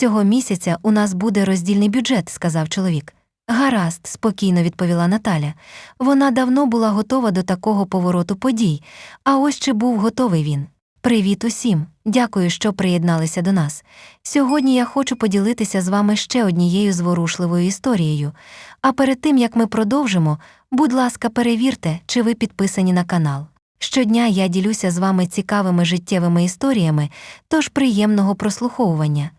цього місяця у нас буде роздільний бюджет, сказав чоловік. Гаразд, спокійно відповіла Наталя. Вона давно була готова до такого повороту подій, а ось чи був готовий він. Привіт усім! Дякую, що приєдналися до нас. Сьогодні я хочу поділитися з вами ще однією зворушливою історією. А перед тим як ми продовжимо, будь ласка, перевірте, чи ви підписані на канал. Щодня я ділюся з вами цікавими життєвими історіями, тож приємного прослуховування.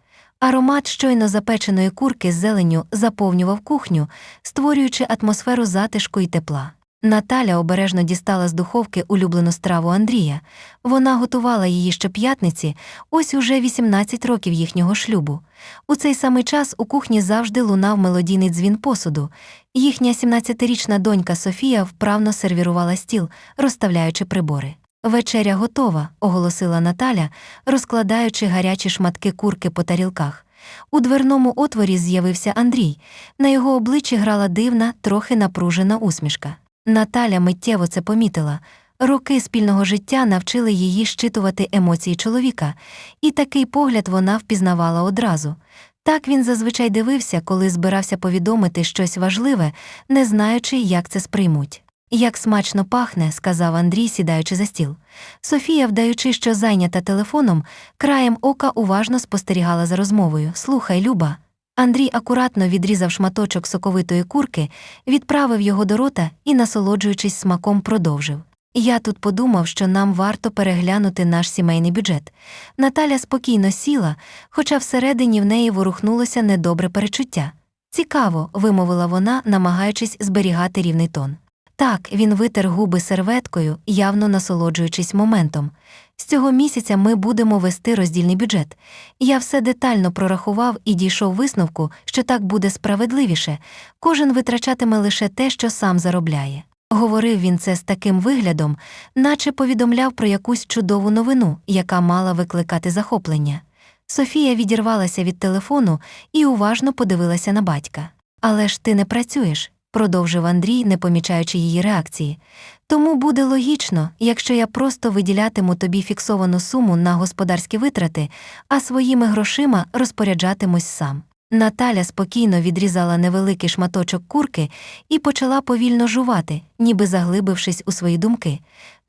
Аромат щойно запеченої курки з зеленню заповнював кухню, створюючи атмосферу затишку і тепла. Наталя обережно дістала з духовки улюблену страву Андрія. Вона готувала її щоп'ятниці, ось уже 18 років їхнього шлюбу. У цей самий час у кухні завжди лунав мелодійний дзвін посуду. Їхня 17-річна донька Софія вправно сервірувала стіл, розставляючи прибори. Вечеря готова, оголосила Наталя, розкладаючи гарячі шматки курки по тарілках. У дверному отворі з'явився Андрій. На його обличчі грала дивна, трохи напружена усмішка. Наталя миттєво це помітила. Роки спільного життя навчили її щитувати емоції чоловіка, і такий погляд вона впізнавала одразу. Так він зазвичай дивився, коли збирався повідомити щось важливе, не знаючи, як це сприймуть. Як смачно пахне, сказав Андрій, сідаючи за стіл. Софія, вдаючи, що зайнята телефоном, краєм ока уважно спостерігала за розмовою. Слухай, Люба. Андрій акуратно відрізав шматочок соковитої курки, відправив його до рота і, насолоджуючись смаком, продовжив. Я тут подумав, що нам варто переглянути наш сімейний бюджет. Наталя спокійно сіла, хоча всередині в неї ворухнулося недобре перечуття. Цікаво, вимовила вона, намагаючись зберігати рівний тон. Так, він витер губи серветкою, явно насолоджуючись моментом. З цього місяця ми будемо вести роздільний бюджет. Я все детально прорахував і дійшов висновку, що так буде справедливіше, кожен витрачатиме лише те, що сам заробляє. Говорив він це з таким виглядом, наче повідомляв про якусь чудову новину, яка мала викликати захоплення. Софія відірвалася від телефону і уважно подивилася на батька. Але ж ти не працюєш, продовжив Андрій, не помічаючи її реакції. Тому буде логічно, якщо я просто виділятиму тобі фіксовану суму на господарські витрати, а своїми грошима розпоряджатимусь сам. Наталя спокійно відрізала невеликий шматочок курки і почала повільно жувати, ніби заглибившись у свої думки.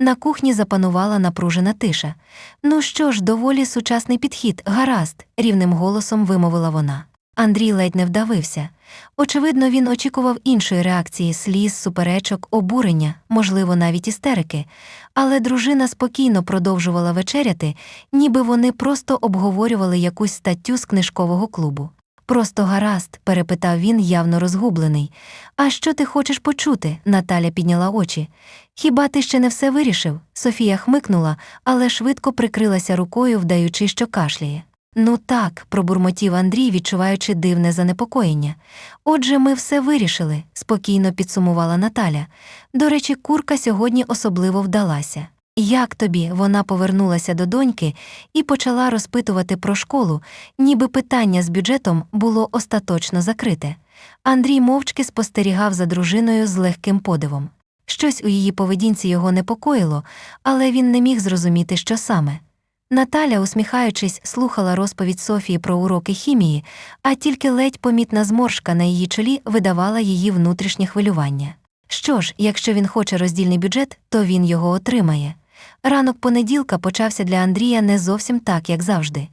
На кухні запанувала напружена тиша. Ну що ж, доволі сучасний підхід, гаразд, рівним голосом вимовила вона. Андрій ледь не вдавився. Очевидно, він очікував іншої реакції сліз, суперечок, обурення, можливо, навіть істерики, але дружина спокійно продовжувала вечеряти, ніби вони просто обговорювали якусь статтю з книжкового клубу. Просто гаразд, перепитав він, явно розгублений. А що ти хочеш почути? Наталя підняла очі. Хіба ти ще не все вирішив? Софія хмикнула, але швидко прикрилася рукою, вдаючи, що кашляє. Ну так, пробурмотів Андрій, відчуваючи дивне занепокоєння. Отже, ми все вирішили, спокійно підсумувала Наталя. До речі, курка сьогодні особливо вдалася. Як тобі вона повернулася до доньки і почала розпитувати про школу, ніби питання з бюджетом було остаточно закрите. Андрій мовчки спостерігав за дружиною з легким подивом. Щось у її поведінці його непокоїло, але він не міг зрозуміти, що саме. Наталя, усміхаючись, слухала розповідь Софії про уроки хімії, а тільки ледь помітна зморшка на її чолі видавала її внутрішнє хвилювання. Що ж, якщо він хоче роздільний бюджет, то він його отримає. Ранок понеділка почався для Андрія не зовсім так, як завжди.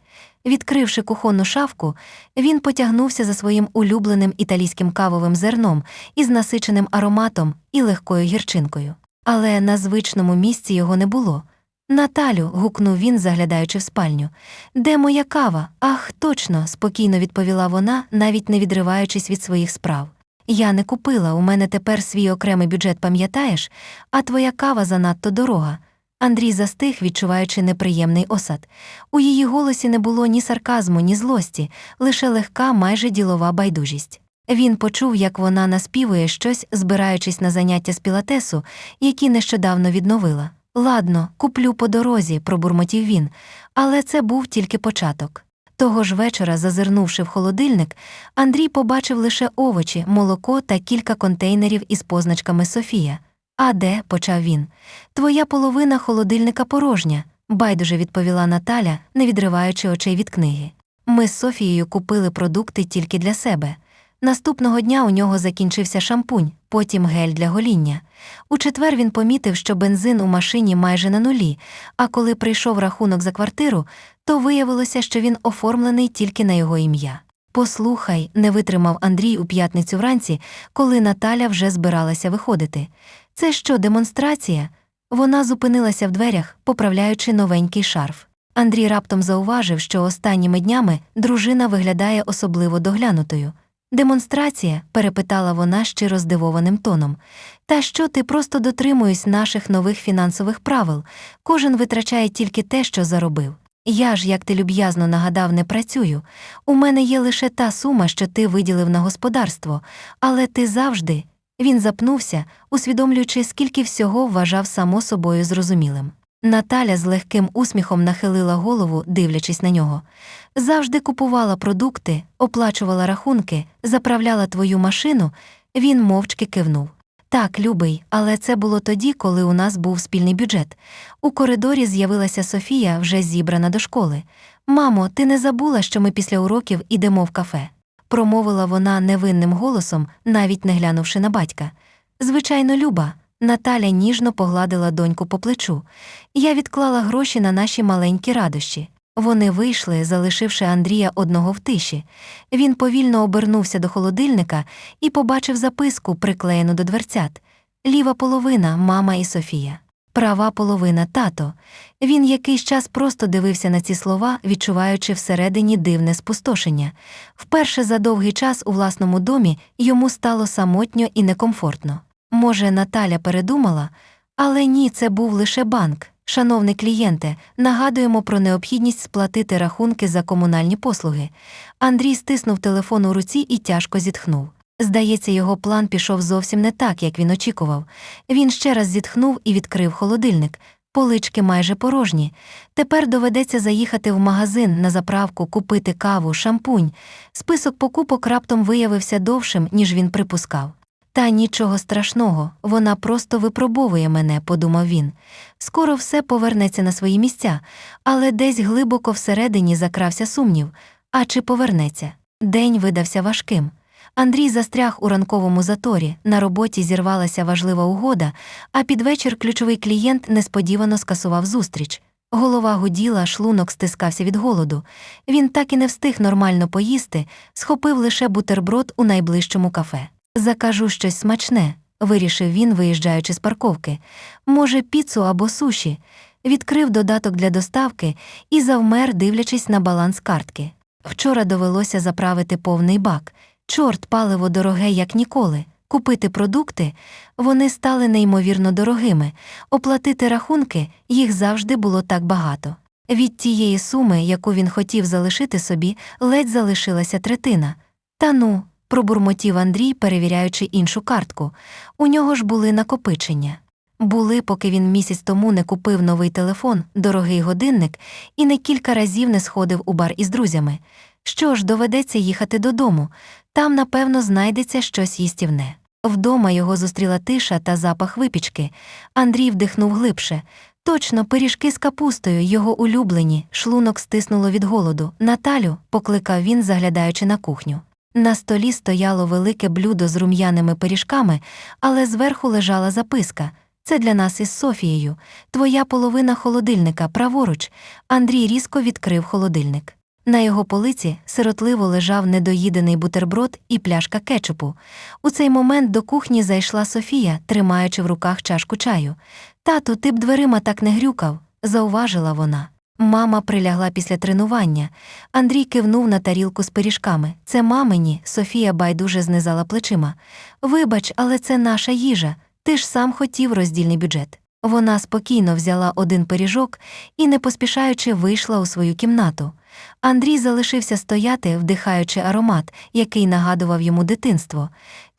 Відкривши кухонну шафку, він потягнувся за своїм улюбленим італійським кавовим зерном із насиченим ароматом і легкою гірчинкою. Але на звичному місці його не було. Наталю, гукнув він, заглядаючи в спальню. Де моя кава? Ах, точно, спокійно відповіла вона, навіть не відриваючись від своїх справ. Я не купила, у мене тепер свій окремий бюджет, пам'ятаєш, а твоя кава занадто дорога. Андрій застиг, відчуваючи неприємний осад. У її голосі не було ні сарказму, ні злості, лише легка, майже ділова байдужість. Він почув, як вона наспівує щось, збираючись на заняття з пілатесу, які нещодавно відновила. Ладно, куплю по дорозі, пробурмотів він, але це був тільки початок. Того ж вечора, зазирнувши в холодильник, Андрій побачив лише овочі, молоко та кілька контейнерів із позначками Софія. А де? почав він. Твоя половина холодильника порожня, байдуже відповіла Наталя, не відриваючи очей від книги. Ми з Софією купили продукти тільки для себе. Наступного дня у нього закінчився шампунь, потім гель для гоління. У четвер він помітив, що бензин у машині майже на нулі, а коли прийшов рахунок за квартиру, то виявилося, що він оформлений тільки на його ім'я. Послухай, не витримав Андрій у п'ятницю вранці, коли Наталя вже збиралася виходити. Це що, демонстрація? Вона зупинилася в дверях, поправляючи новенький шарф. Андрій раптом зауважив, що останніми днями дружина виглядає особливо доглянутою. Демонстрація? перепитала вона щиро здивованим тоном. Та що ти просто дотримуєш наших нових фінансових правил, кожен витрачає тільки те, що заробив. Я ж, як ти люб'язно нагадав, не працюю. У мене є лише та сума, що ти виділив на господарство, але ти завжди. Він запнувся, усвідомлюючи, скільки всього вважав само собою зрозумілим. Наталя з легким усміхом нахилила голову, дивлячись на нього. Завжди купувала продукти, оплачувала рахунки, заправляла твою машину. Він мовчки кивнув. Так, любий, але це було тоді, коли у нас був спільний бюджет. У коридорі з'явилася Софія, вже зібрана до школи. Мамо, ти не забула, що ми після уроків ідемо в кафе? промовила вона невинним голосом, навіть не глянувши на батька. Звичайно, Люба. Наталя ніжно погладила доньку по плечу. Я відклала гроші на наші маленькі радощі. Вони вийшли, залишивши Андрія одного в тиші. Він повільно обернувся до холодильника і побачив записку, приклеєну до дверцят. Ліва половина мама і Софія. Права половина тато. Він якийсь час просто дивився на ці слова, відчуваючи всередині дивне спустошення. Вперше за довгий час у власному домі йому стало самотньо і некомфортно. Може, Наталя передумала, але ні, це був лише банк. Шановний клієнте, нагадуємо про необхідність сплатити рахунки за комунальні послуги. Андрій стиснув телефон у руці і тяжко зітхнув. Здається, його план пішов зовсім не так, як він очікував. Він ще раз зітхнув і відкрив холодильник. Полички майже порожні. Тепер доведеться заїхати в магазин на заправку, купити каву, шампунь. Список покупок раптом виявився довшим, ніж він припускав. Та нічого страшного, вона просто випробовує мене, подумав він. Скоро все повернеться на свої місця, але десь глибоко всередині закрався сумнів. А чи повернеться? День видався важким. Андрій застряг у ранковому заторі, на роботі зірвалася важлива угода, а під вечір ключовий клієнт несподівано скасував зустріч. Голова гуділа, шлунок стискався від голоду. Він так і не встиг нормально поїсти, схопив лише бутерброд у найближчому кафе. Закажу щось смачне, вирішив він, виїжджаючи з парковки. Може, піцу або суші. Відкрив додаток для доставки і завмер, дивлячись на баланс картки. Вчора довелося заправити повний бак. Чорт, паливо дороге, як ніколи. Купити продукти вони стали неймовірно дорогими, оплатити рахунки їх завжди було так багато. Від тієї суми, яку він хотів залишити собі, ледь залишилася третина. Та ну, пробурмотів Андрій, перевіряючи іншу картку. У нього ж були накопичення. Були, поки він місяць тому не купив новий телефон, дорогий годинник, і не кілька разів не сходив у бар із друзями. Що ж, доведеться їхати додому. Там, напевно, знайдеться щось їстівне. Вдома його зустріла тиша та запах випічки. Андрій вдихнув глибше. Точно, пиріжки з капустою, його улюблені, шлунок стиснуло від голоду. Наталю, покликав він, заглядаючи на кухню. На столі стояло велике блюдо з рум'яними пиріжками, але зверху лежала записка. Це для нас із Софією. Твоя половина холодильника, праворуч. Андрій різко відкрив холодильник. На його полиці сиротливо лежав недоїдений бутерброд і пляшка кетчупу. У цей момент до кухні зайшла Софія, тримаючи в руках чашку чаю. Тату, ти б дверима так не грюкав, зауважила вона. Мама прилягла після тренування. Андрій кивнув на тарілку з пиріжками. Це мамині, Софія байдуже знизала плечима. Вибач, але це наша їжа. Ти ж сам хотів роздільний бюджет. Вона спокійно взяла один пиріжок і, не поспішаючи, вийшла у свою кімнату. Андрій залишився стояти, вдихаючи аромат, який нагадував йому дитинство.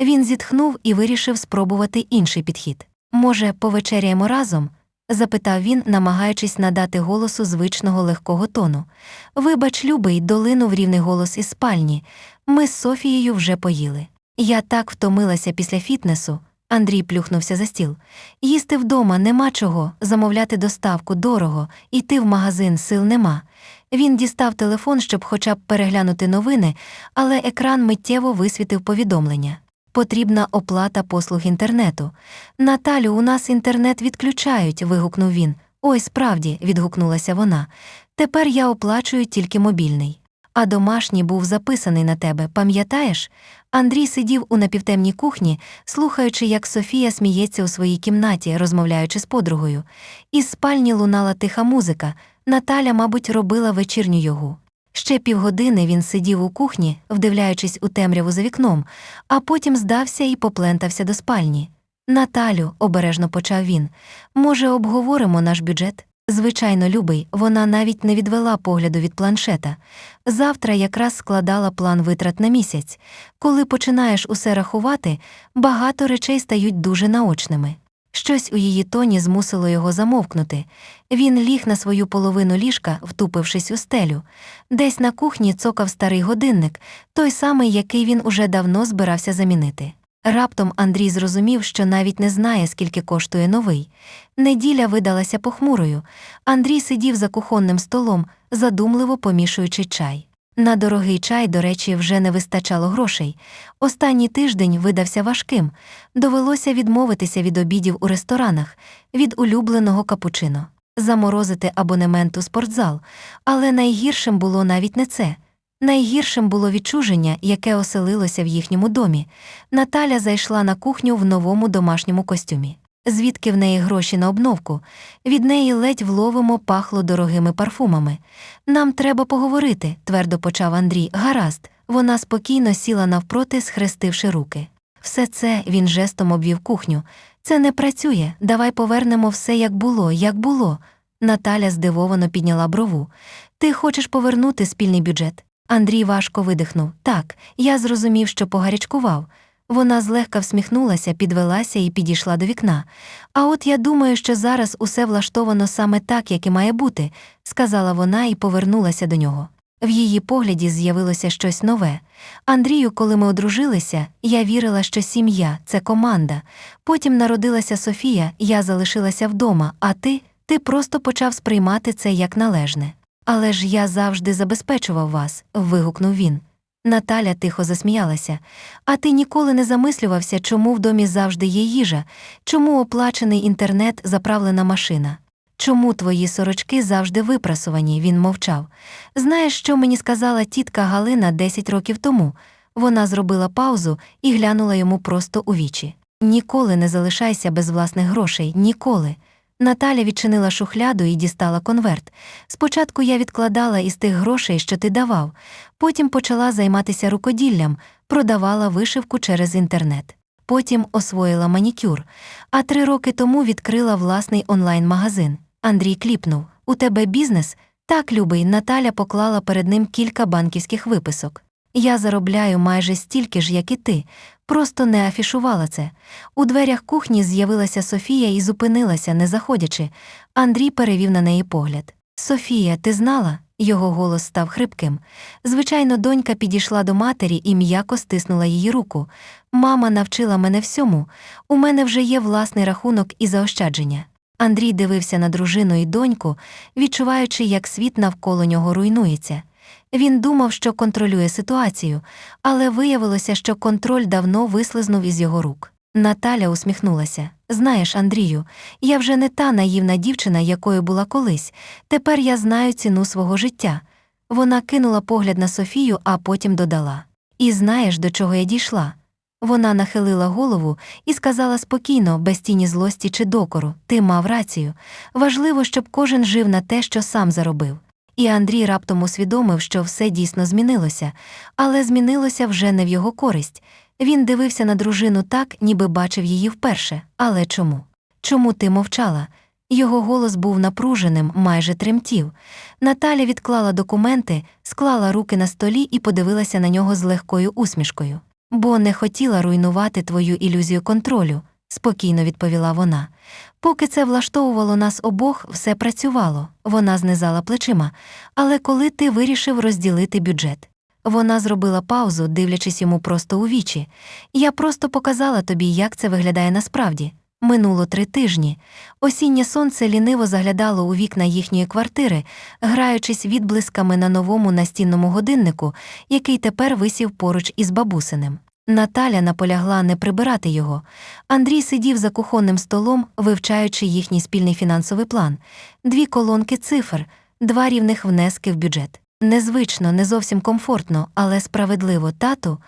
Він зітхнув і вирішив спробувати інший підхід. Може, повечеряємо разом? Запитав він, намагаючись надати голосу звичного легкого тону. Вибач, любий, долинув рівний голос із спальні. Ми з Софією вже поїли. Я так втомилася після фітнесу. Андрій плюхнувся за стіл. Їсти вдома нема чого, замовляти доставку дорого, іти в магазин сил нема. Він дістав телефон, щоб хоча б переглянути новини, але екран миттєво висвітив повідомлення. Потрібна оплата послуг інтернету. Наталю, у нас інтернет відключають. вигукнув він. Ой, справді, відгукнулася вона. Тепер я оплачую тільки мобільний. А домашній був записаний на тебе, пам'ятаєш? Андрій сидів у напівтемній кухні, слухаючи, як Софія сміється у своїй кімнаті, розмовляючи з подругою. Із спальні лунала тиха музика. Наталя, мабуть, робила вечірню йогу. Ще півгодини він сидів у кухні, вдивляючись у темряву за вікном, а потім здався і поплентався до спальні. Наталю, обережно почав він, може, обговоримо наш бюджет? Звичайно, любий, вона навіть не відвела погляду від планшета. Завтра якраз складала план витрат на місяць. Коли починаєш усе рахувати, багато речей стають дуже наочними. Щось у її тоні змусило його замовкнути. Він ліг на свою половину ліжка, втупившись у стелю. Десь на кухні цокав старий годинник, той самий, який він уже давно збирався замінити. Раптом Андрій зрозумів, що навіть не знає, скільки коштує новий. Неділя видалася похмурою. Андрій сидів за кухонним столом, задумливо помішуючи чай. На дорогий чай, до речі, вже не вистачало грошей. Останній тиждень видався важким. Довелося відмовитися від обідів у ресторанах, від улюбленого капучино, заморозити абонемент у спортзал. Але найгіршим було навіть не це. Найгіршим було відчуження, яке оселилося в їхньому домі. Наталя зайшла на кухню в новому домашньому костюмі. Звідки в неї гроші на обновку? Від неї ледь вловимо пахло дорогими парфумами. Нам треба поговорити, твердо почав Андрій. Гаразд. Вона спокійно сіла навпроти, схрестивши руки. Все це він жестом обвів кухню. Це не працює. Давай повернемо все, як було, як було. Наталя здивовано підняла брову. Ти хочеш повернути спільний бюджет? Андрій важко видихнув. Так, я зрозумів, що погарячкував. Вона злегка всміхнулася, підвелася і підійшла до вікна. А от я думаю, що зараз усе влаштовано саме так, як і має бути, сказала вона і повернулася до нього. В її погляді з'явилося щось нове. Андрію, коли ми одружилися, я вірила, що сім'я це команда. Потім народилася Софія, я залишилася вдома, а ти, ти просто почав сприймати це як належне. Але ж я завжди забезпечував вас, вигукнув він. Наталя тихо засміялася. А ти ніколи не замислювався, чому в домі завжди є їжа, чому оплачений інтернет, заправлена машина? Чому твої сорочки завжди випрасувані? Він мовчав. Знаєш, що мені сказала тітка Галина 10 років тому? Вона зробила паузу і глянула йому просто у вічі. Ніколи не залишайся без власних грошей, ніколи. Наталя відчинила шухляду і дістала конверт. Спочатку я відкладала із тих грошей, що ти давав, потім почала займатися рукоділлям, продавала вишивку через інтернет. Потім освоїла манікюр, а три роки тому відкрила власний онлайн-магазин. Андрій кліпнув: У тебе бізнес? Так, любий, Наталя поклала перед ним кілька банківських виписок. Я заробляю майже стільки ж, як і ти, просто не афішувала це. У дверях кухні з'явилася Софія і зупинилася, не заходячи. Андрій перевів на неї погляд. Софія, ти знала? Його голос став хрипким. Звичайно, донька підійшла до матері і м'яко стиснула її руку. Мама навчила мене всьому. У мене вже є власний рахунок і заощадження. Андрій дивився на дружину і доньку, відчуваючи, як світ навколо нього руйнується. Він думав, що контролює ситуацію, але виявилося, що контроль давно вислизнув із його рук. Наталя усміхнулася. Знаєш, Андрію, я вже не та наївна дівчина, якою була колись. Тепер я знаю ціну свого життя. Вона кинула погляд на Софію, а потім додала: І знаєш, до чого я дійшла? Вона нахилила голову і сказала спокійно, без тіні злості чи докору: Ти мав рацію. Важливо, щоб кожен жив на те, що сам заробив. І Андрій раптом усвідомив, що все дійсно змінилося, але змінилося вже не в його користь. Він дивився на дружину так, ніби бачив її вперше. Але чому? Чому ти мовчала? Його голос був напруженим, майже тремтів. Наталя відклала документи, склала руки на столі і подивилася на нього з легкою усмішкою. Бо не хотіла руйнувати твою ілюзію контролю, спокійно відповіла вона. Поки це влаштовувало нас обох, все працювало, вона знизала плечима. Але коли ти вирішив розділити бюджет, Вона зробила паузу, дивлячись йому просто у вічі. Я просто показала тобі, як це виглядає насправді. Минуло три тижні. Осіннє сонце ліниво заглядало у вікна їхньої квартири, граючись відблисками на новому настінному годиннику, який тепер висів поруч із бабусиним. Наталя наполягла не прибирати його. Андрій сидів за кухонним столом, вивчаючи їхній спільний фінансовий план, дві колонки цифр, два рівних внески в бюджет. Незвично, не зовсім комфортно, але справедливо, тату.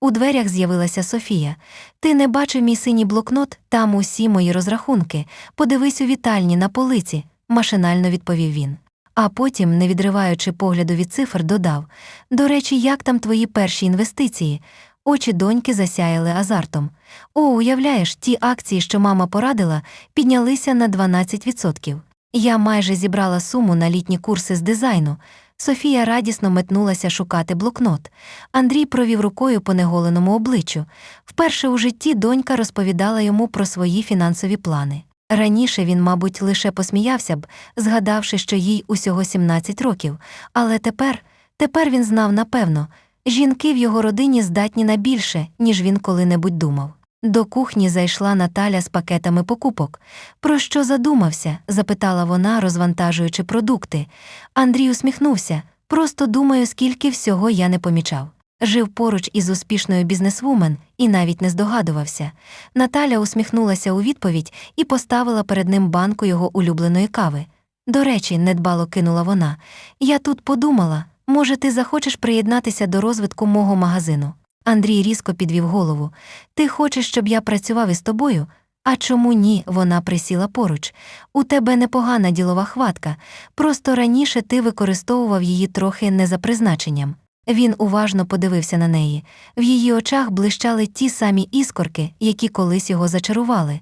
У дверях з'явилася Софія. Ти не бачив мій синій блокнот, там усі мої розрахунки. Подивись у вітальні на полиці, машинально відповів він. А потім, не відриваючи погляду від цифр, додав: До речі, як там твої перші інвестиції? Очі доньки засяяли азартом. О, уявляєш, ті акції, що мама порадила, піднялися на 12%. Я майже зібрала суму на літні курси з дизайну. Софія радісно метнулася шукати блокнот. Андрій провів рукою по неголеному обличчю. Вперше у житті донька розповідала йому про свої фінансові плани. Раніше він, мабуть, лише посміявся б, згадавши, що їй усього 17 років, але тепер, тепер він знав напевно, жінки в його родині здатні на більше, ніж він коли-небудь думав. До кухні зайшла Наталя з пакетами покупок. Про що задумався? запитала вона, розвантажуючи продукти. Андрій усміхнувся. Просто думаю, скільки всього я не помічав. Жив поруч із успішною бізнесвумен і навіть не здогадувався. Наталя усміхнулася у відповідь і поставила перед ним банку його улюбленої кави. До речі, недбало кинула вона. Я тут подумала, може, ти захочеш приєднатися до розвитку мого магазину. Андрій різко підвів голову. Ти хочеш, щоб я працював із тобою? А чому ні? Вона присіла поруч. У тебе непогана ділова хватка, просто раніше ти використовував її трохи не за призначенням. Він уважно подивився на неї. В її очах блищали ті самі іскорки, які колись його зачарували.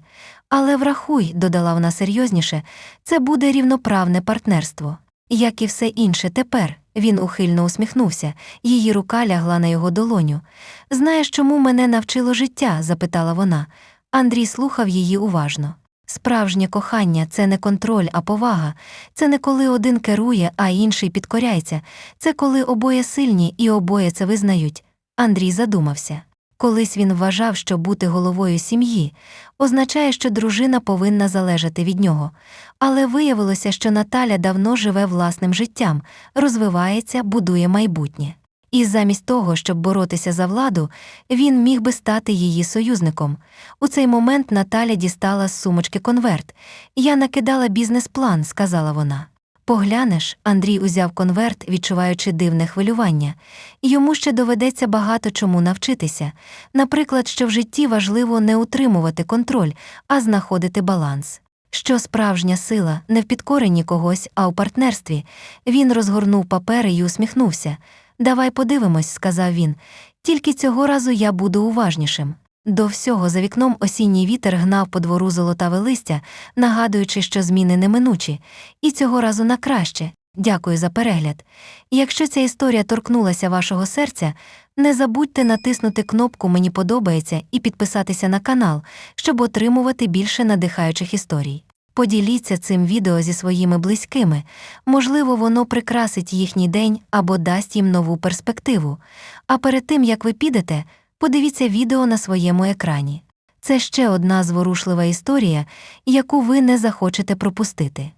Але врахуй, додала вона серйозніше, це буде рівноправне партнерство. Як і все інше тепер, він ухильно усміхнувся, її рука лягла на його долоню. Знаєш, чому мене навчило життя? запитала вона. Андрій слухав її уважно. Справжнє кохання це не контроль, а повага. Це не коли один керує, а інший підкоряється. Це коли обоє сильні і обоє це визнають. Андрій задумався. Колись він вважав, що бути головою сім'ї означає, що дружина повинна залежати від нього. Але виявилося, що Наталя давно живе власним життям, розвивається, будує майбутнє. І замість того, щоб боротися за владу, він міг би стати її союзником. У цей момент Наталя дістала з сумочки конверт. Я накидала бізнес-план, сказала вона. Поглянеш, Андрій узяв конверт, відчуваючи дивне хвилювання. Йому ще доведеться багато чому навчитися. Наприклад, що в житті важливо не утримувати контроль, а знаходити баланс. Що справжня сила не в підкоренні когось, а у партнерстві. Він розгорнув папери і усміхнувся. Давай подивимось, сказав він. Тільки цього разу я буду уважнішим. До всього за вікном осінній вітер гнав по двору золотаве листя, нагадуючи, що зміни неминучі, і цього разу на краще. Дякую за перегляд. Якщо ця історія торкнулася вашого серця, не забудьте натиснути кнопку Мені подобається і підписатися на канал, щоб отримувати більше надихаючих історій. Поділіться цим відео зі своїми близькими, можливо, воно прикрасить їхній день або дасть їм нову перспективу. А перед тим як ви підете, подивіться відео на своєму екрані. Це ще одна зворушлива історія, яку ви не захочете пропустити.